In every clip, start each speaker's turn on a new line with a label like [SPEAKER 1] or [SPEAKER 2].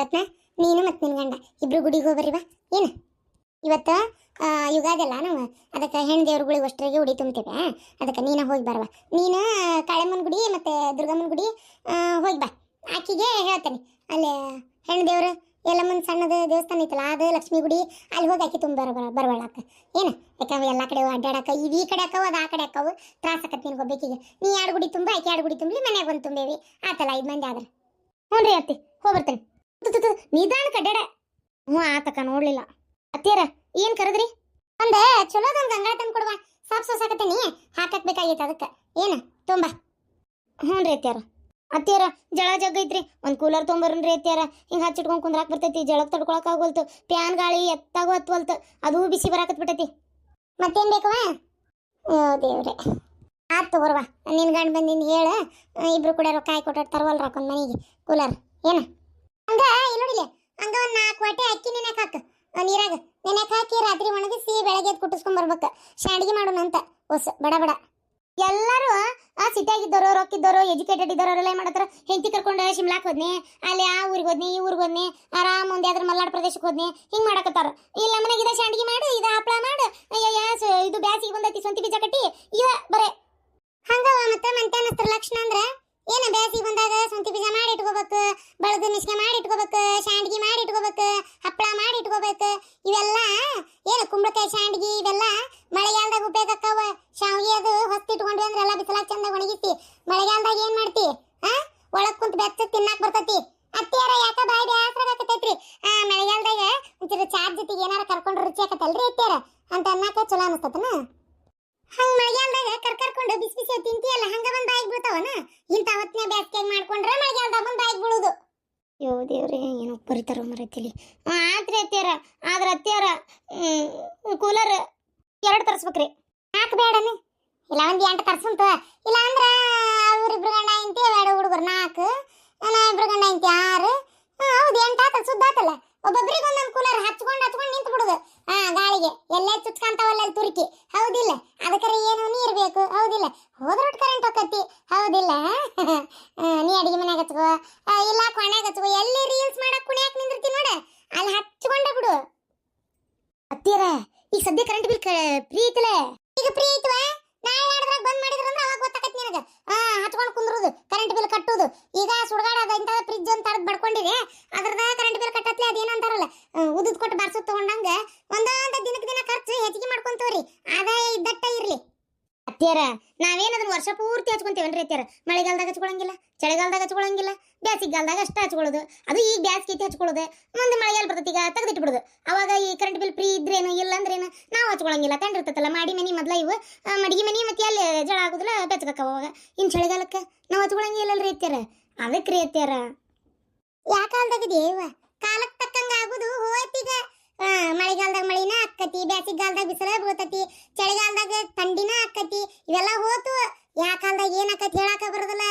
[SPEAKER 1] ರತ್ನ ನೀನು ಮತ್ತು ನಿನ್ನ ಗಂಡ. ಇಬ್ರು ಗುಡಿಗೆ ಹೋಗ್ಬರ್ರಿ ಬಾ. ಏನು? ಇವತ್ತು ಆ, ಯುಗಾದಿ ಅಲ್ಲ ನಾವು. ಅದಕ್ಕೆ ಹೆಣ್ಣು ಗುಡಿ ಅಷ್ಟರಿಗೆ ಉಡಿ ತುಂಬ್ತೇವೆ. ಅದಕ್ಕೆ ನೀನು ಹೋಗಿ ಬರವ ನೀನು ಕಾಳಮ್ಮನ ಗುಡಿ ಮತ್ತು ದುರ್ಗಮ್ಮನ ಗುಡಿ ಹೋಗಿ ಬಾ. ಆಕಿಗೆ ಹೇಳ್ತೇನೆ. ಅಲ್ಲಿ ಹೆಣ್ಣು ದೇವರು ಎಲ್ಲಮ್ಮನ ಸಣ್ಣದು ದೇವಸ್ಥಾನ ಐತಲ್ಲ ಅದು ಲಕ್ಷ್ಮೀ ಗುಡಿ ಅಲ್ಲಿ ಹೋಗಿ ಆಕಿ ತುಂಬ ಬರ ಬರವಳಾಕ ಏನು? ಯಾಕಂದ್ರೆ ಎಲ್ಲ ಕಡೆ ಅಡ್ಡಾಡಕ ಇದು ಈ ಕಡೆ ಅಕ್ಕವು ಅದು ಆ ಕಡೆ ಹಾಕವು ತ್ರಾಸ ಆಕತ್ತೆ ನಿನ್ಗೆ ನೀ ಎರಡು ಗುಡಿ ತುಂಬ ಆಕೆ ಎರಡು ಗುಡಿ ತುಂಬಲಿ ಮನ್ಯಾಗ ಒಂದು ತುಂಬೇವಿ. ಆತಲ್ಲ ಐದು ಮಂದಿ ಆದ್ರೆ. ಹ್ಞೂ ರೀ ತು, ತು, ನಿಧಾನ ಕಡ್ಡಾಡ ಹ್ಞೂ ಆತಕ ನೋಡ್ಲಿಲ್ಲ. ಅತ್ತಿಯರ, ಏನ್ ಕರೆದ್ರಿ? ಒಂದ ಚಲೋದೊಂದು ಗಂಗಾಳ ತಂದು ಕೊಡುವ. ಸಾಪ್ ಸೋಸಾಕತ್ತೀನಿ ಹಾಕಕ್ ಅದಕ್ಕೆ. ಏನ, ತುಂಬ. ಹ್ಞೂ ರೀ ಅತ್ತಿಯರ. ಅತ್ತಿಯರ, ಜಳ ಜಗ್ ಐತ್ರಿ. ಒಂದು ಕೂಲರ್ ತೊಂಬರ್ರಿ ಅತ್ತಿಯರ. ಹಿಂಗೆ ಹಚ್ಚಿಟ್ಕೊಂಡು ಕುಂದ್ರಾಕ್ ಬರ್ತೈತಿ. ಜಳಕ್ ತಡ್ಕೊಳಕ್ ಆಗೋಲ್ತು. ಪ್ಯಾನ್ ಗಾಳಿ ಎತ್ತಾಗೋ ಹತ್ವಲ್ತು. ಅದು ಬಿಸಿ ಬರಾಕತ್ ಬಿಟ್ಟೈತಿ. ಮತ್ತೇನ್ ಬೇಕವ ಓ, ದೇವ್ರೆ. ಆತ್ ತಗೋರ್ವ. ನಿನ್ ಗಂಡ್ ಬಂದಿನ ಹೇಳ, ಇಬ್ರು ಕೂಡ ರೊಕ್ಕ ಹಾಕಿ ಕೊಟ್ಟು ತರವಲ್ರ ಹಾಕೊಂಡ್ ಮನೆಗೆ. ಕೂಲರ್, ಏನ? ಹಂಗ ಇಲ್ಲಿ ನೋಡಿಲೆ ಹಂಗ ಒಂದ್ ನಾಲ್ಕು ವಾಟೆ ಅಕ್ಕಿ ನೆನೆಕ್ ಹಾಕ ನೀರಾಗ. ನೆನೆಕ್ ಹಾಕಿ ರಾತ್ರಿ ಒಣಗಿಸಿ ಬೆಳಗ್ಗೆ ಕುಟ್ಟಿಸ್ಕೊಂಡ್ ಬರ್ಬೇಕು. ಶಾಂಡಿಗೆ ಮಾಡೋಣ ಅಂತ. ಹೊಸ ಬಡ ಬಡ. ಎಲ್ಲರೂ, ಆ, ಸಿಟಿಯಾಗಿದ್ದವರು, ರೊಕ್ಕಿದ್ದವರು, ಎಜುಕೇಟೆಡ್ ಇದ್ದವರು ಏನ್ ಮಾಡತ್ತಾರ? ಹೆಂಡತಿ ಕರ್ಕೊಂಡು ಶಿಮ್ಲಾಕ್ ಹೋದ್ನಿ, ಅಲ್ಲಿ ಆ ಊರಿಗೆ ಹೋದ್ನಿ, ಈ ಊರಿಗೆ ಹೋದ್ನಿ, ಆರಾಮ್ ಮುಂದೆ ಆದ್ರೆ ಮಲ್ನಾಡ್ ಪ್ರದೇಶಕ್ಕೆ ಹೋದ್ನಿ, ಹಿಂಗ್ ಮಾಡಕತ್ತಾರ. ಇಲ್ಲ ಮನೆಗೆ ಇದ ಶಾಂಡಿಗೆ ಮಾಡು, ಇದ ಹಪ್ಳ ಮಾಡು ಇದು ಬ್ಯಾಸಿಗೆ ಬಂದೈತಿ, ಸ್ವಂತಿ ಬೀಜ ಕಟ್ಟಿ, ಇವ, ಬರೇ. ಹಂಗವ ಮತ್ತೆ ಮಂತ್ಯಾನಸ್ತ್ರ ಲಕ್ಷಣ ಅಂದ್ರೆ, ಏನ ಬ್ಯಾಸಿಗೆ ಬಂದಾಗ ಸ್ವಂತಿ ಬೀಜ ಮಾಡಿ ಇಟ್ಕೋಬೇಕು ಬಳದ ಮಿಶ್ಕೆ ಮಾಡಿ ಇಟ್ಕೋಬೇಕು ಶಾಂಡ್ಗಿ ಮಾಡಿ ಇಟ್ಕೋಬೇಕು ಹಪ್ಪಳ ಮಾಡಿ ಇಟ್ಕೋಬೇಕು ಇವೆಲ್ಲ ಏನು ಕುಂಬಳಕಾಯಿ ಶಾಂಡ್ಗಿ ಇವೆಲ್ಲ ಮಳೆಗಾಲದಾಗ ಉಪಯೋಗ ಆಕ್ಕವ ಶಾವಿಗೆ ಅದು ಹೊಸ್ತಿ ಇಟ್ಕೊಂಡ್ವಿ ಅಂದ್ರೆ ಎಲ್ಲ ಬಿಸಿಲಾಗ ಚಂದ ಒಣಗಿಸಿ. ಮಳೆಗಾಲದಾಗ ಏನ್ ಮಾಡ್ತಿ? ಆ? ಒಳಗ್ ಕುಂತ ಬೆಚ್ಚ ತಿನ್ನಾಕ್ ಬರ್ತತಿ. ಅತ್ತಿಯಾರ ಯಾಕ ಬಾಯಿ ಬ್ಯಾಸ್ರಾಗ ಆಕತೈತ್ರಿ? ಆ, ಮಳೆಗಾಲದಾಗ ಒಂಚೂರು ಚಾರ್ ಜೊತೆಗೆ ಏನಾರ ಕರ್ಕೊಂಡು ರುಚಿ ಆಕತ್ತಲ್ರಿ ಅತ್ತಿಯಾರ? ಅಂತ ಅನ್ನಕ ಚಲೋ ಅನಿಸ್ತತನ? ಹಂಗ ಮಳೆಗಾಲದಾಗ ಕರ್ ಕರ್ಕೊಂಡು ಬಿಸಿ ಬಿಸಿ ತಿಂತಿಯಲ್ಲ, ಹಂಗ ಬಂದ್ ಬಾಯಿಗೆ ಬೀಳ್ತಾವನ? ಇಂಥ ಹೊತ್ತಿನ ಬ್ಯಾಸ್ಗೆ ಮಾಡ್ಕೊಂಡ್ರೆ ಮಳೆಗಾಲದಾಗ ಬಂದ್ ಬಾಯಿಗೆ ಬೀಳುದು. ಯೋ ದೇವ್ರೆ, ಏನೋ ಬರೀತಾರೋ ಮರತಿಲಿ ಆತ್ರಿ ಅತ್ತಿಯಾರ, ಆದ್ರೆ ಅತ್ತಿಯಾರ ಕೂಲರ್ ಎರಡು ತರಿಸ್ಬೇಕ್ರಿ. ಯಾಕೆ ಬೇಡನೆ ಇಲ್ಲ ಒಂದು ಎಂಟು ತರ್ಸಂತ ಇಲ್ಲ ಅಂದ್ರೆ ಅವ್ರಿಬ್ರು ಗಂಡ ಇಂತಿ ಎರಡು ಹುಡುಗರು ನಾಲ್ಕು. ಇಬ್ರು ಗಂಡ ಇಂತಿ ಆರು. ಹೌದು, ಎಂಟು ಆತ ಸುದ್ದಾತಲ್ಲ ಒಬ್ಬೊಬ್ರಿಗೆ ಒಂದೊಂದು ಕೂಲರ್ ಹಚ್ಕೊಂಡು ಹಚ್ಕೊಂಡು ನಿಂತು ಬಿಡುದು. ಹಾ, ಗಾಳಿಗೆ. ಎಲ್ಲೇ ಚುಚ್ಕಂತಾವಲ್ಲ ತುರುಕಿ. ಹೌದಿಲ್ಲ. ಅದಕ್ಕರೆ ಏನು ನೀರು ಬೇಕು? ಹೌದಿಲ್ಲ ಹೋದ್ರೊಟ್ಟು ಕರೆಂಟ್ ಹೋಗತ್ತಿ ಹೌದಿಲ್ಲ ಆ, ನೀ ಅಡಿಗೆ ಮನ್ಯಾಗ ಹಚ್ಕೋ ಆ, ಇಲ್ಲ ಕೊನೆಗೆ ಹಚ್ಕೋ ಎಲ್ಲಿ ರೀಲ್ಸ್ ಮಾಡಕ್ ಕುಣಿಯಾಕ ನಿಂದಿರ್ತಿ ನೋಡ ಅಲ್ಲಿ ಹಚ್ಕೊಂಡ ಬಿಡು ಹತ್ತಿರ ಈಗ ಸದ್ಯ ಕರೆಂಟ್ ಬಿಲ್ ಫ್ರೀ ಐತಲ್ಲ ಈಗ ಫ್ರೀ ಐತವ ನಾಳೆ ನಾಡ್ದಾಗ ಬಂದ್ ಮಾಡಿದ್ರಂದ್ರೆ ಅವಾಗ ಗೊತ್ತಾಕತ್ ನಿನಗ ಹಾ ಹಚ್ಕೊಂಡು ಕುಂದ್ರುದು ಕರೆಂಟ್ ಬಿಲ್ ಕಟ್ಟುದು. ಈಗ ಸುಡ್ಗಾಡ ಅದ ಇಂಥ ಫ್ರಿಜ್ ಅಂತ ತರದ್ ಬಡ್ಕೊಂಡಿದೆ ಅದ್ರದ ಕರೆಂಟ್ ಬಿಲ್ ಕಟ್ಟತ್ಲೆ ಅದೇನೋ ಅಂತಾರಲ್ಲ ಉದುದ್ ಕೊಟ್ಟು ಬಾರ್ಸೋದ್ ತಗೊಂಡಂಗ ಒಂದೊಂದ್ ದಿನಕ್ ದಿನ ಖರ್ಚು ಹೆಚ್ಚಿಗೆ ಮಾಡ್ಕೊಂತವ್ರಿ ಆದಾಯ ಇದ್ದಟ್ಟ ಇರ್ಲಿ ಅತ್ತಿಯರ ನಾವೇನ್ ಅದನ್ನ ವರ್ಷ ಪೂರ್ತಿ ಹಚ್ಕೊಂತೇವನ್ರಿ ಅತ್ತಿಯರ ಮಳೆಗಾಲದಾಗ ಹಚ್ಕೊಳಂಗಿಲ್ಲ ಚಳಿಗಾಲದಾಗ ಹಚ್ಕೊಳಂಗಿಲ್ಲ ಬ್ಯಾಸಿಗಾಲದಾಗ ಅಷ್ಟ ಹಚ್ಕೊಳ್ಳೋದು, ಅದು ಈಗ ಗ್ಯಾಸ್ ಐತಿ ಹಚ್ಕೊಳ್ಳೋದು, ಮುಂದೆ ಮಳೆಗಾಲ ಬರ್ತೈತಿ ಈಗ ತೆಗೆದಿಟ್ಬಿಡೋದು. ಅವಾಗ ಈ ಕರೆಂಟ್ ಬಿಲ್ ಫ್ರೀ ಇದ್ರೇನು, ಇಲ್ಲ ಅಂದ್ರೇನು, ನಾವು ಹಚ್ಕೊಳಂಗಿಲ್ಲ ಕಂಡಿರ್ತೈತಲ್ಲ ಮಾಡಿ ಮನೆ ಮೊದಲ ಇವು ಮಡಿಗೆ ಮನೆ ಮತ್ತೆ ಅಲ್ಲಿ ಜಳ ಆಗುದಿಲ್ಲ ಬೆಚ್ಚಗಕ್ಕವ ಅವಾಗ. ಇನ್ನು ಚಳಿಗಾಲಕ್ಕೆ ನಾವು ಹಚ್ಕೊಳಂಗಿಲ್ಲಲ್ರಿ ಅತ್ಯಾರ ಅದಕ್ಕೆ ರೀ ಅತ್ಯಾರ ಕಾಲದಾಗ ದೇವ ಕಾಲಕ್ಕೆ ತಕ್ಕಂಗ ಆಗುದು ಹೋಯ್ತೀಗ ಮಳೆಗಾಲದಾಗ ಮಳಿನ ಅಕ್ಕತಿ ಬ್ಯಾಸಿಗಾಲದಾಗ ಬಿಸಿಲ ಬೀಳ್ತತಿ, ಚಳಿಗಾಲದಾಗ ಥಂಡಿನ ಅಕ್ಕತಿ ಇವೆಲ್ಲ ಹೋತು ಯಾ ಕಾಲದಾಗ ಏನ್ ಆಕತಿ ಹೇಳಾಕ ಬರೋದಿಲ್ಲ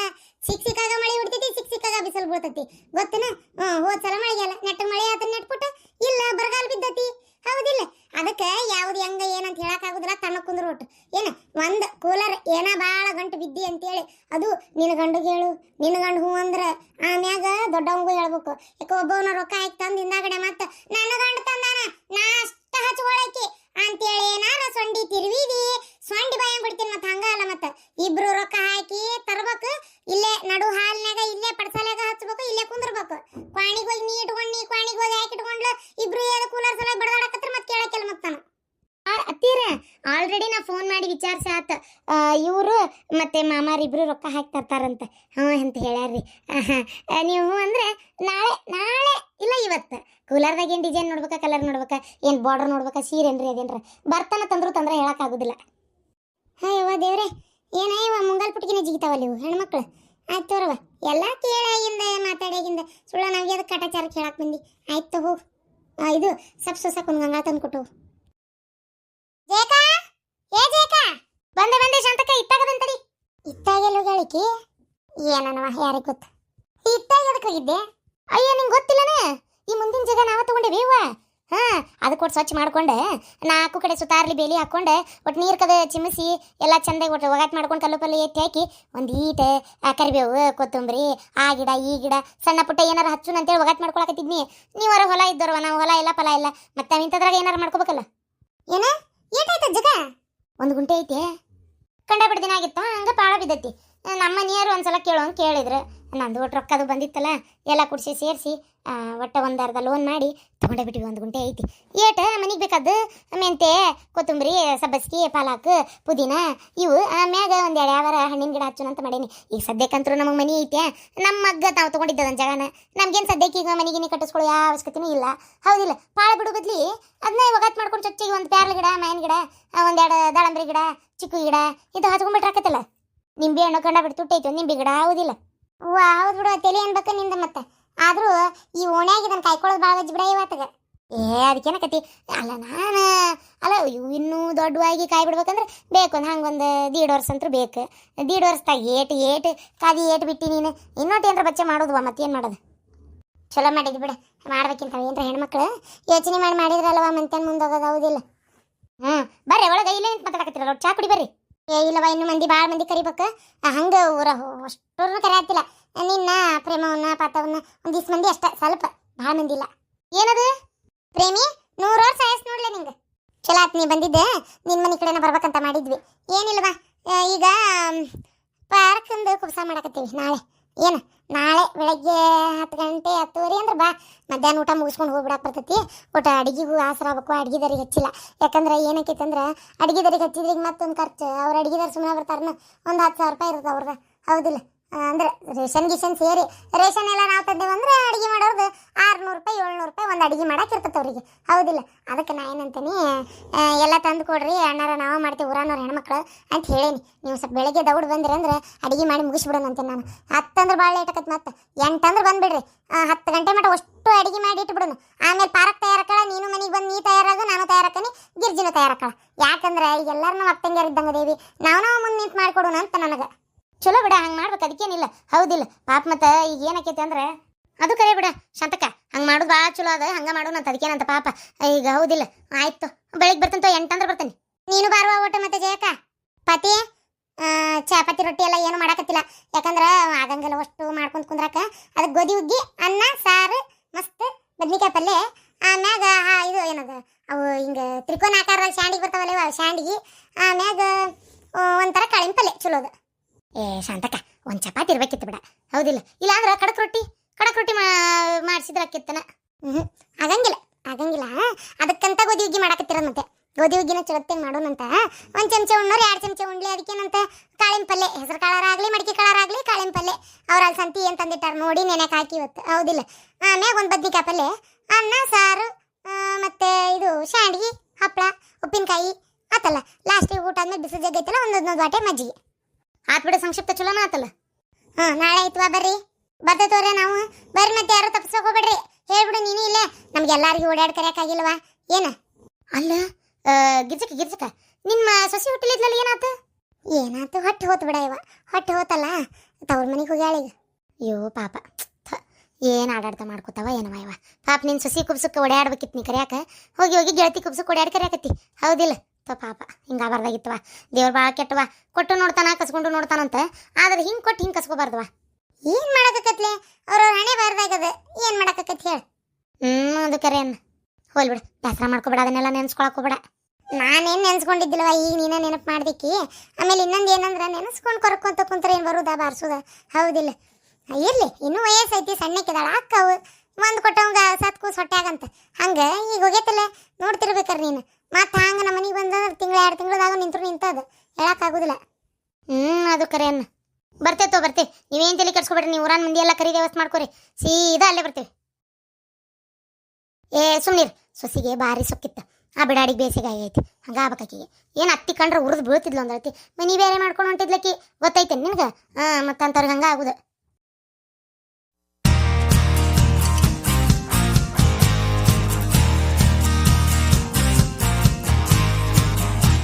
[SPEAKER 1] ಸಿಕ್ ಸಿಕ್ಕಾಗ ಮಳಿ ಬಿಡ್ತೈತಿ ಸಿಕ್ ಸಿಕ್ಕಾಗ ಬಿಸಿಲು ಬೀಳ್ತೈತಿ ಗೊತ್ತನ ಹ್ಮ್ ಹೋದ್ ಸಲ ಮಳೆಗಾಲ ನೆಟ್ಟ ಮಳೆ ಆತ ನೆಟ್ಬಿಟ್ಟು ಇಲ್ಲ ಬರಗಾಲ ಬಿದ್ದತಿ ಹೌದಿಲ್ಲ ಅದಕ್ಕೆ ಯಾವ್ದು ಹೆಂಗ ಏನಂತ ಹೇಳಕ್ ಆಗುದಿಲ್ಲ ತಣ್ಣ ಕುಂದ್ರ ಒಟ್ಟು ಏನ ಒಂದ್ ಕೂಲರ್ ಏನ ಬಾಳ ಗಂಟು ಬಿದ್ದಿ ಅಂತೇಳಿ, ಅದು ನಿನ್ನ ಗಂಡುಗೆ ಹೇಳು ನಿನ್ನ ಗಂಡು ಹೂ ಅಂದ್ರ ಆಮ್ಯಾಗ ದೊಡ್ಡವಂಗೂ ಹೇಳ್ಬೇಕು. ಯಾಕೆ ಒಬ್ಬವನ ರೊಕ್ಕ ಹಾಕಿ ತಂದು ಹಿಂದಾಗಡೆ ಮತ್ತೆ ನನ್ನ ಗಂಡು ತಂದಾನ, ನಾ ಅಷ್ಟ ಹಚ್ಕೊಳಕಿ ಅಂತೇಳಿ ಏನಾರ ಸೊಂಡಿ ತಿರುವಿದಿ, ಸೊಂಡಿ ಭಯ ಬಿಡ್ತೀನಿ ಮತ್ತೆ ಹಂಗ ಅಲ್ಲ ಮತ್ತ ಇಬ್ರು ರೊಕ್ಕ ಹಾಕಿ ತರ್ಬೇಕು ಇಲ್ಲೇ ನಡು ಹಾಲ್ನಾಗ ಇಲ್ಲೇ ಪಡ್ಸಾಲಾಗ ಹಚ್ಬೇಕು ಇಲ್ಲೇ ಕುಂದ್ರಬೇಕು ಕ್ವಾಣಿಗೆ ಹೋಗಿ ನೀ ಇಟ್ಕೊಂಡು ನೀ ಕ್ವಾಣಿಗೆ ಹೋಗಿ ಹಾಕಿ ಇಟ್ಕೊಂಡ್ಲು ಇಬ್ರು ಏಳು ಕೂಲರ್ ಸಲ ಬಡದಾಡಕತ್ರ ಮತ್ತೆ ಕೇಳಕ್ಕಿಲ್ಲ ಮತ್ತಾನ ಅತ್ತೀರ ಆಲ್ರೆಡಿ ನಾ ಫೋನ್ ಮಾಡಿ ವಿಚಾರಿಸ ಆತ ಇವರು ಮಾಮಾರಿಬ್ರು ರೊಕ್ಕ ಹಾಕಿ ತರ್ತಾರಂತ. ಹ್ಞೂ ಅಂತ ಹೇಳ್ಯಾರ್ರಿ. ನೀವು ಅಂದ್ರೆ ನಾಳೆ ನಾಳೆ ಇಲ್ಲ ಇವತ್ತು. ಕೂಲರ್ದಾಗ ಏನು ಡಿಸೈನ್ ನೋಡ್ಬೇಕಾ ಕಲರ್ ನೋಡ್ಬೇಕಾ, ಏನು ಬಾರ್ಡರ್ ನೋಡ್ಬೇಕಾ ಸೀರೆನ್ರಿ ಅದೇನ್ರ? ಬರ್ತಾನ ತಂದ್ರು ತಂದ್ರೆ ಹೇಳೋಕ್ಕಾಗೋದಿಲ್ಲ ಹಾಂ ಯವ್ವ ದೇವ್ರೆ, ಏನ ಇವ ಮುಂಗಲ್ ಪುಟ್ಕಿನ ಜಿಗಿತಾವಲ್ಲ ಇವು ಹೆಣ್ಮಕ್ಳು? ಆಯ್ತು ತೋರವ ಎಲ್ಲ ಕೇಳಾಗಿಂದ ಮಾತಾಡಾಗಿಂದ ಸುಳ್ಳ ನಮಗೆ ಅದು ಕಾಟಾಚಾರ ಕೇಳಕ್ ಬಂದಿ. ಆಯ್ತು ಹೋಗು ಇದು ಸಪ್ ಸೊಸಕ್ ಒಂದು ಗಂಗಾ ತಂದು ಕೊಟ್ಟು ಜೇಕಾ ಏ ಜೇಕಾ ಬಂದೆ ಬಂದೆ ಶಾಂತಕ್ಕ ಇತ್ತಾಗದಂತಡಿ ಇತ್ತಾಗೆಲ್ಲ ಹೇಳಿಕಿ ಏನನವ ಯಾರಿಗೆ ಗೊತ್ತ? ಇತ್ತಾಗ ಎದಕ್ಕೆ ಹೋಗಿದ್ದೆ? ಅಯ್ಯೋ ನಿಂಗೆ ಗೊತ್ತಿಲ್ಲನೇ? ಈ ಮುಂದಿನ ಜಾಗ ನಾವ ತಗೊಂಡೇವಿ ಇವ ಹಾ ಅದಕ್ಕೆ ಒಟ್ಟು ಸ್ವಚ್ಛ ಮಾಡ್ಕೊಂಡೆ. ನಾಲ್ಕು ಕಡೆ ಸುತ್ತಾರ್ಲಿ ಬೇಲಿ ಹಾಕೊಂಡೆ. ಒಟ್ಟು ನೀರು ಕದ ಚಿಮಿಸಿ ಎಲ್ಲ ಚಂದಾಗಿ ಒಟ್ಟು ಒಗಾಟ್ ಮಾಡ್ಕೊಂಡು ಕಲ್ಲು ಪಲ್ಲೆ ಎತ್ತಿ ಹಾಕಿ ಒಂದು ಈಟ ಆ ಕರಿಬೇವು ಕೊತ್ತಂಬರಿ ಆ ಗಿಡ ಈ ಗಿಡ ಸಣ್ಣ ಪುಟ್ಟ ಏನಾರ ಹಚ್ಚು ಅಂತೇಳಿ ಒಗಾಟ್ ಮಾಡ್ಕೊಳಕತ್ತಿದ್ನಿ. ನೀವಾರ ಹೊಲ ಇದ್ದವ್ರವ ನಾವು ಹೊಲ ಇಲ್ಲ ಫಲ ಇಲ್ಲ. ಮತ್ತೆ ಇಂಥದ್ರಾಗ ಏನಾರ ಮಾಡ್ಕೋಬೇಕಲ್ಲ? ಏನ? ಏಟಾಯ್ತ ಜಗ? ಒಂದು ಗುಂಟೆ ಐತೆ. ಕಂಡಬಿಡ ದಿನ ಆಗಿತ್ತ ಹಂಗೆ ಪಾಳ ಬಿದ್ದೈತಿ. ನಮ್ಮ ಮನೆಯವರು ಒಂದ್ಸಲ ಕೇಳು ಅಂತ ಕೇಳಿದ್ರು. ನಂದು ಒಟ್ಟು ರೊಕ್ಕದು ಬಂದಿತ್ತಲ್ಲ, ಎಲ್ಲ ಕುಡಿಸಿ ಸೇರಿಸಿ ಒಟ್ಟು ಒಂದು ಅರ್ಧ ಲೋನ್ ಮಾಡಿ ತೊಗೊಂಡೇ ಬಿಟ್ಟಿವಿ ಒಂದು ಗುಂಟೆ ಐತಿ. ಏಟ, ಮನೆಗೆ ಬೇಕಾದ್ದು ಮೆಂತೆ, ಕೊತ್ತಂಬರಿ, ಸಬ್ಬಸ್ಗಿ, ಪಾಲಾಕ್, ಪುದೀನ, ಇವು ಆಮ್ಯಾಗ ಒಂದು ಎರಡು ಯಾವಾರ ಹಣ್ಣಿನ ಗಿಡ ಹಚ್ಚೋಣ ಅಂತ ಮಾಡೀನಿ. ಈಗ ಸದ್ಯಕ್ಕಂತರೂ ನಮಗೆ ಮನೆ ಐತೆ ನಮ್ಮ ಮಗ್ಗ ತಾವು ತೊಗೊಂಡಿದ್ದ ಒಂದು ಜಾಗನ. ನಮ್ಗೇನು ಸದ್ಯಕ್ಕೆ ಈಗ ಮನೆಗಿನಿ ಕಟ್ಟಿಸ್ಕೊಳ್ಳೋ ಯಾವ ಅವಶ್ಯಕತೆನೂ ಇಲ್ಲ. ಹೌದಿಲ್ಲ, ಪಾಳ ಬಿಡು ಬದ್ಲಿ. ಅದನ್ನ ಒಗತ್ ಮಾಡ್ಕೊಂಡು ಚೊಚ್ಚಿಗೆ ಒಂದು ಪ್ಯಾರ್ಲ ಗಿಡ, ಮಾವಿನ ಗಿಡ ಒಂದೆರಡು ದಾಳಂಬರಿ ಗಿಡ, ಚಿಕ್ಕು ಗಿಡ ಇದು ಹಚ್ಕೊಂಡ್ಬಿಟ್ರಾಕತ್ತಲ್ಲ ನಿಂಬೆ ಹಣ್ಣು ಕಂಡ ಬಿಟ್ಟು ತುಟ್ಟೈತೆ ನಿಂಬೆ ಗಿಡ, ಹೌದಿಲ್ಲ. ವಾ ಹೌದು ಬಿಡು, ತಲೆ ನಿಂದ ಮತ್ತೆ. ಆದರೂ ಈ ಓಣ್ಯಾಗ ಇದನ್ನ ಕಾಯ್ಕೊಳ್ಳೋದು ಭಾಳ ಬಿಡ ಇವತ್ತಾಗ ಏ ಅದಕ್ಕೇನಕತಿ ಅಲ್ಲ, ನಾನು, ಅಲ್ಲ ಇನ್ನೂ ದೊಡ್ಡವಾಗಿ ಕಾಯಿ ಬಿಡ್ಬೇಕಂದ್ರೆ ಬೇಕು ಒಂದು ಹಂಗೊಂದು ದೀಡ್ ವರ್ಷ ಅಂತೂ ಬೇಕು. ದೀಡ್ ವರ್ಷದಾಗ ಏಟ್ ಏಟ್, ಕಾದಿ ಏಟ್ ಬಿಟ್ಟಿ ನೀನು. ಇನ್ನೊಟ್ಟು ಏನಾರ ಬಚ್ಚೆ ಮಾಡೋದು ಮತ್ತೇನು ಮಾಡೋದು? ಚಲೋ ಮಾಡಿದ್ವಿ ಬಿಡ. ಮಾಡ್ಬೇಕಿಂತ ಏನ್ರ ಹೆಣ್ಮಕ್ಳು? ಯೋಚನೆ ಮಾಡಿ ಮಾಡಿದ್ರಲ್ವ ಮಂತೇನು ಮುಂದೋಗೋದು ಹೌದಿಲ್ಲ? ಹ್ಞೂ ಬರ್ರಿ, ಒಳಗೆ ಇಲ್ಲೇ ನಿಂತು ಮಾತಾಡಕತ್ತೀರ ಚಾ ಕುಡಿ ಬರ್ರಿ. ಏ ಇಲ್ಲವ ಇನ್ನು ಮಂದಿ ಭಾಳ ಮಂದಿ ಕರಿಬೇಕು. ಹಂಗೆ ಊರ ಅಷ್ಟೂರ್ನು ಕರೆಯತ್ತಿಲ್ಲ ನಿನ್ನ ಪ್ರೇಮವನ್ನ ಪಾತವನ್ನ ಒಂದಿಷ್ಟು ಮಂದಿ ಅಷ್ಟ ಸ್ವಲ್ಪ ಭಾಳ ಮಂದಿ ಇಲ್ಲ. ಏನದು? ಪ್ರೇಮಿ ನೂರು ವರ್ಷ ಆಯಸ್ ನೋಡ್ಲೆ ನಿಂಗೆ. ಚಲೋ ಆತ್ ನೀ ಬಂದಿದ್ದೆ. ನಿನ್ನ ಮನೆ ಕಡೆನ ಬರ್ಬೇಕಂತ ಮಾಡಿದ್ವಿ. ಏನಿಲ್ವಾ ಆ, ಈಗ ಪಾರ್ಕಿಂದು ಕುಬ್ಸ ಮಾಡಕತ್ತೀವಿ ನಾಳೆ. ಏನು, ನಾಳೆ ಬೆಳಗ್ಗೆ ಹತ್ತು ಗಂಟೆ ಹತ್ತುವರೆ ಅಂದ್ರೆ ಬಾ, ಮಧ್ಯಾಹ್ನ ಊಟ ಮುಗಿಸ್ಕೊಂಡು ಹೋಗ್ಬಿಡಕ್ಕೆ ಬರ್ತೈತಿ. ಒಟ್ಟು ಅಡಿಗೆಗೂ ಆಗ್ಬೇಕು ಅಡಿಗೆದರಿಗೆ ಹಚ್ಚಿಲ್ಲ. ಯಾಕಂದ್ರೆ ಏನಕ್ಕೈತೆ ಅಂದ್ರೆ ಅಡಿಗೆದರಿಗೆ ಈಗ ಮತ್ತೊಂದು ಖರ್ಚು, ಅವ್ರ ಅಡಿಗೆದಾರ ಸುಮ್ಮನೆ ಬರ್ತಾರನ, ಒಂದು ಹತ್ತು ಸಾವಿರ ರೂಪಾಯಿ ಇರುತ್ತೆ ಅವ್ರದ್ದು ಹೌದಿಲ್ಲ? ಅಂದ್ರೆ ರೇಷನ್ ಗಿಷನ್ ಸೇರಿ. ರೇಷನ್ ಎಲ್ಲ ನಾವು ತಂದೇವು ಅಂದ್ರೆ ಅಡಿಗೆ ಮಾಡೋದು ಆರ್ನೂರು ರೂಪಾಯಿ, ಏಳ್ನೂರು ರೂಪಾಯಿ ಒಂದು ಅಡಿಗೆ ಮಾಡಕ್ಕೆ ಇರ್ತೈತೆ ಅವ್ರಿಗೆ. ಹೌದಿಲ್ಲ. ಅದಕ್ಕೆ ನಾ ಏನಂತೀನಿ ಎಲ್ಲ ತಂದು ಕೊಡ್ರಿ, ಅಣ್ಣಾರ ನಾವು ಮಾಡ್ತೀವಿ, ಊರಾನವ್ರ ಹೆಣ್ಮಕ್ಳು ಅಂತ ಹೇಳೇನಿ. ನೀವು ಸ್ವಲ್ಪ ಬೆಳಗ್ಗೆ ದೌಡ್ ಬಂದ್ರಿ ಅಂದ್ರೆ ಅಡಿಗೆ ಮಾಡಿ ಮುಗಿಸ್ಬಿಡೋಣ ಅಂತೀನಿ ನಾನು. ಹತ್ತಂದ್ರೆ ಭಾಳ ಲೇಟ್ ಆಕತ್ ಮತ್ತೆ. ಎಂಟಂದ್ರೆ ಬಂದ್ಬಿಡ್ರಿ. ಹತ್ತು ಗಂಟೆ ಮಟ್ಟ ಅಷ್ಟು ಅಡಿಗೆ ಮಾಡಿ ಇಟ್ಬಿಡೋಣ. ಆಮೇಲೆ ಪಾರಕ್ ತಯಾರಕ್ಕಳ ನೀನು ಮನೆಗೆ ಬಂದು ನೀ ತಯಾರಾಗು, ನಾನು ತಯಾರಾಕನಿ, ಗಿರ್ಜಿನ ತಯಾರಾಕಳ. ಯಾಕಂದ್ರೆ ಈಗ ಎಲ್ಲರೂ ನಮ್ಮ ದೇವಿ ನಾವು ನಾವು ಮುಂದೆ ನಿಂತು ಮಾಡಿಕೊಡೋಣ ಅಂತ ನನಗೆ. ಚಲೋ ಬಿಡ, ಹಂಗೆ ಮಾಡ್ಬೇಕು, ಅದಕ್ಕೇನಿಲ್ಲ. ಹೌದಿಲ್ಲ, ಪಾಪ ಮತ್ತೆ ಈಗ ಏನಕ್ಕೈತೆ ಅಂದ್ರೆ, ಅದು ಕರೆ ಬಿಡ, ಶಾಂತಕ್ಕ. ಹಂಗೆ ಮಾಡೋದು ಭಾಳ ಚಲೋ ಅದ, ಹಂಗೆ ಮಾಡೋಣ ಅಂತ, ಅದಕ್ಕೇನಂತ ಪಾಪ. ಈಗ ಹೌದಿಲ್ಲ, ಆಯ್ತು. ಬೆಳಿಗ್ಗೆ ಬರ್ತಂತ ಎಂಟಂದ್ರೆ ಬರ್ತೀನಿ. ನೀನು ಬಾರುವ ಒಟ್ಟು ಮತ್ತೆ ಜಯಕ್ಕ? ಪತಿ ಚಪಾತಿ ರೊಟ್ಟಿ ಎಲ್ಲ ಏನು ಮಾಡಾಕತ್ತಿಲ್ಲ. ಯಾಕಂದ್ರೆ ಆಗಂಗಿಲ್ಲ ಅಷ್ಟು ಮಾಡ್ಕೊಂತ ಕುಂದ್ರಾಕ. ಅದಕ್ಕೆ ಗೋಧಿ ಉಗ್ಗಿ ಅನ್ನ, ಸಾರು, ಮಸ್ತ್ ಬದ್ನಿಕಾಯಿ ಪಲ್ಯ. ಆಮ್ಯಾಗ ಇದು ಏನದು, ಅವು ಹಿಂಗೆ ತ್ರಿಕೋನ ಆಕಾರದಾಗ ಶಾಂಡಿಗೆ ಬರ್ತಾವಲ್ಲ ಶಾಂಡಿಗೆ. ಆಮ್ಯಾಗ ಒಂಥರ ಕಾಳಿನ ಪಲ್ಯ ಚಲೋದು ಏ, ಶಾಂತಕ್ಕ, ಒಂದು ಚಪಾತಿ ಇರ್ಬೇಕಿತ್ತು ಬಿಡ. ಹೌದಿಲ್ಲ? ಇಲ್ಲ ಅಂದ್ರೆ ಕಡಕ್ ರೊಟ್ಟಿ ಕಡಕ್ ರೊಟ್ಟಿ ಮಾಡಿಸಿದ್ರೆ ಅಕ್ಕಿತ್ತನ ಹ್ಞೂ ಆಗಂಗಿಲ್ಲ ಆಗಂಗಿಲ್ಲ. ಅದಕ್ಕಂತ ಗೋಧಿ ಹುಗ್ಗಿ ಮಾಡಾಕತ್ತಿರೋದು ಮತ್ತೆ. ಗೋಧಿ ಹುಗ್ಗಿನ ಚಲೋತ್ತೇನು ಮಾಡೋಣಂತ. ಒಂದು ಚಮಚ ಉಣ್ಣೋರು, ಎರಡು ಚಮಚ ಉಣ್ಲಿ ಅದಕ್ಕೇನಂತ ಕಾಳಿನ ಪಲ್ಯ ಹೆಸರು ಕಾಳಾರಾಗಲಿ, ಮಡಿಕೆ ಕಾಳಾರಾಗಲಿ ಕಾಳಿನ ಪಲ್ಯ ಅವ್ರ ಅಲ್ಲಿ ಸಂತಿ ಏನು ತಂದಿಟ್ಟಾರ ನೋಡಿ ನೆನೆಗೆ ಹಾಕಿ ಇವತ್ತು. ಹೌದಿಲ್ಲ? ಆಮ್ಯಾಗ ಒಂದು ಬದ್ನಿಕಾಯಿ ಪಲ್ಯ ಅನ್ನ, ಸಾರು ಮತ್ತು ಇದು ಶಾಂಡ್ಗಿ ಹಪ್ಪಳ ಉಪ್ಪಿನಕಾಯಿ, ಆತಲ್ಲ. ಲಾಸ್ಟಿಗೆ ಊಟ ಆದ್ಮೇಲೆ ಬಿಸಿ ಜಗ್ಗೈತಲ್ಲ, ಒಂದೊಂದು ಬಾಟೆ ಮಜ್ಜಿಗೆ. ಆತ್ ಬಿಡು, ಸಂಕ್ಷಿಪ್ತ ಚಲೋ ಆತಲ್ಲ. ಹಾ ನಾಳೆ ಐತ್ವಾ ಬರ್ರಿ? ಬರ್ತೈತವ್ರೆ ನಾವು. ಬರ್ರಿ ಮತ್ತೆ ಯಾರು ತಪ್ಸಕ್ಕೆ ಹೋಗ್ಬೇಡ್ರಿ. ಹೇಳ್ಬಿಡು, ನೀನು ಇಲ್ಲೇ. ನಮ್ಗೆ ಎಲ್ಲಾರಿಗೂ ಓಡಾಡ್ ಕರೆಯಕ್ಕಾಗಿಲ್ವಾ ಏನ? ಅಲ್ಲ ಗಿರ್ಜಕ ಗಿರ್ಜಕ, ನಿಮ್ಮ ಸೊಸಿ ಹುಟ್ಟಿಲಿದ್ಲಲ್ಲ ಏನಾತ? ಏನಾತು? ಹೊಟ್ಟೆ ಹೋತ್ ಬಿಡ ಇವ. ಹೊಟ್ಟೆ ಹೋತಲ್ಲ? ತವ್ರ ಮನೆಗೆ ಹೋಗ್ಯಾಳ ಈಗ. ಅಯ್ಯೋ ಪಾಪ. ಏನು ಆಡಾಡ್ತಾ ಮಾಡ್ಕೋತಾವ ಏನವ ಇವ? ಪಾಪ ನಿನ್ನ ಸೊಸಿ ಕುಬ್ಸಕ್ಕೆ ಓಡಾಡ್ಬೇಕಿತ್ತು ನೀ ಕರ್ಯಾಕ. ಹೋಗಿ ಹೋಗಿ ಗೆಳತಿ ಕುಬ್ಸಕ್ಕೆ ಓಡಾಡ್ ಕರ್ಯಾಕತ್ತಿ. ಹೌದಿಲ್ಲ? ತೋ ಪಾಪ ಹಿಂಗಾಗಬಾರ್ದಾಗಿತ್ತವ ದೇವ್ರು ಭಾಳ ಕೆಟ್ಟವ ಕೊಟ್ಟು ನೋಡ್ತಾನ, ಕಸ್ಕೊಂಡು ನೋಡ್ತಾನಂತ. ಆದ್ರೆ ಹಿಂಗೆ ಕೊಟ್ಟು ಹಿಂಗೆ ಕಸ್ಕೋಬಾರ್ದವ ಏನು ಮಾಡಕತ್ಲೆ ಅವ್ರ ಹಣೆ ಬಾರ್ದಾಗದ. ಏನು ಮಾಡಕತ್ತಿ ಹೇಳಿ. ಹ್ಞೂ ಅದು ಕರೆ ಅನ್ನ. ಹೋಲ್ಬಿಡು ಬೇಸರ ಮಾಡ್ಕೊಬೇಡ, ಅದನ್ನೆಲ್ಲ ನೆನ್ಸ್ಕೊಳಕ್ ಹೋಗ್ಬೇಡ. ನಾನೇನು ನೆನ್ಸ್ಕೊಂಡಿದ್ದಿಲ್ವ ಈಗ ನೀನ ನೆನಪು ಮಾಡ್ದಿಕ್ಕಿ. ಆಮೇಲೆ ಇನ್ನೊಂದು ಏನಂದ್ರೆ, ನೆನೆಸ್ಕೊಂಡು ಕೊರ್ಕೊಂತ ಕುಂತ್ರೆ ಏನು ಬರುದಾ, ಬಾರಿಸೋದ? ಹೌದಿಲ್ಲ. ಇರಲಿ, ಇನ್ನೂ ವಯಸ್ಸೈತಿ, ಸಣ್ಣಕ್ಕಿದಾಳ. ಅಕ್ಕವು, ಒಂದು ಕೊಟ್ಟವಂಗ ಸತ್ ಸೊಟ್ಟಾಗಂತ ಹಂಗೆ ಈಗ ಹೋಗೈತಲ್ಲ? ನೋಡ್ತಿರ್ಬೇಕಾರೆ ನೀನು. ಮತ್ತೆ ಹಂಗೆ ನಮ್ಮ ಮನೆಗೆ ಬಂದಂದ್ರೆ ತಿಂಗಳು ಎರಡು ತಿಂಗಳದಾಗ ನಿಂತರು ನಿಂತದ. ಹೇಳಕ್ಕಾಗೋದಿಲ್ಲ ಹ್ಞೂ ಅದು ಕರೆ ಅನ್ನ ಬರ್ತೇವೆ ತೋ ಬರ್ತೇವೆ ನೀವೇನು ತಲೆ ಕೆಡ್ಸ್ಕೊಬೇಡ್ರಿ, ನೀವು ಊರಾನ್ ಮಂದಿ ಎಲ್ಲ ಕರಿ ವ್ಯವಸ್ಥೆ ಮಾಡ್ಕೊರಿ. ಸೀದಾ ಅಲ್ಲೇ ಬರ್ತೀವಿ. ಏ, ಸುಮ್ನೀರ್. ಸೊಸಿಗೆ ಭಾರಿ ಸೊಕ್ಕಿತ್ತು. ಆ ಬಿಡಾಡಿಗೆ ಬೇಸಿಗೆ ಆಗೈತಿ. ಹಂಗ ಆಗ್ಬೇಕಾಕಿಗೆ ಏನು ಅತ್ತಿ ಕಂಡ್ರೆ ಉರಿದು ಬೀಳ್ತಿದ್ಲು ಅಂದ್ರೆ ಮನಿ ಬೇರೆ ಮಾಡ್ಕೊಂಡು ಹೊಂಟಿದ್ಲಕ್ಕಿ ಗೊತ್ತೈತೆ ನಿನಗೆ? ಹಾಂ ಮತ್ತೆ ಅಂಥವ್ರಿಗೆ ಹಂಗೆ ಆಗುದು.